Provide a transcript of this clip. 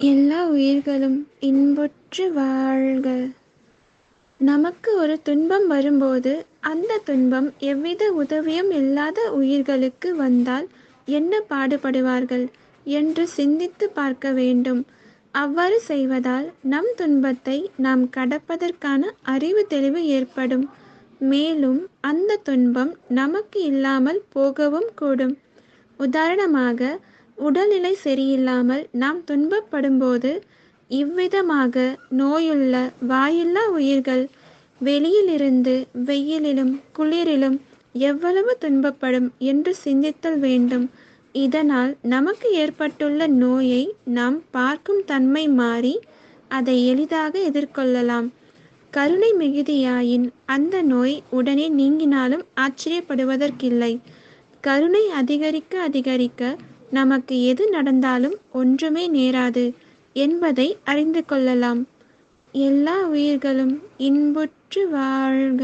எல்லா உயிர்களும் இன்புற்று வாழ்க. நமக்கு ஒரு துன்பம் வரும்போது அந்த துன்பம் எவ்வித உதவியும் இல்லாத உயிர்களுக்கு வந்தால் என்ன பாடுபடுவார்கள் என்று சிந்தித்து பார்க்க வேண்டும். அவ்வாறு செய்வதால் நம் துன்பத்தை நாம் கடப்பதற்கான அறிவு தெளிவு ஏற்படும். மேலும் அந்த துன்பம் நமக்கு இல்லாமல் போகவும் கூடும். உதாரணமாக உடல்நிலை சரியில்லாமல் நாம் துன்பப்படும்போது இவ்விதமாக நோயுள்ள வாயுள்ள உயிர்கள் வெளியிலிருந்து வெயிலிலும் குளிரிலும் எவ்வளவு துன்பப்படும் என்று சிந்தித்தல் வேண்டும். இதனால் நமக்கு ஏற்பட்டுள்ள நோயை நாம் பார்க்கும் தன்மை மாறி அதை எளிதாக எதிர்கொள்ளலாம். கருணை மிகுதியாயின் அந்த நோய் உடனே நீங்கினாலும் ஆச்சரியப்படுவதற்கில்லை. கருணை அதிகரிக்க அதிகரிக்க நமக்கு எது நடந்தாலும் ஒன்றுமே நேராது என்பதை அறிந்து கொள்ளலாம். எல்லா உயிர்களும் இன்புற்று வாழ்க.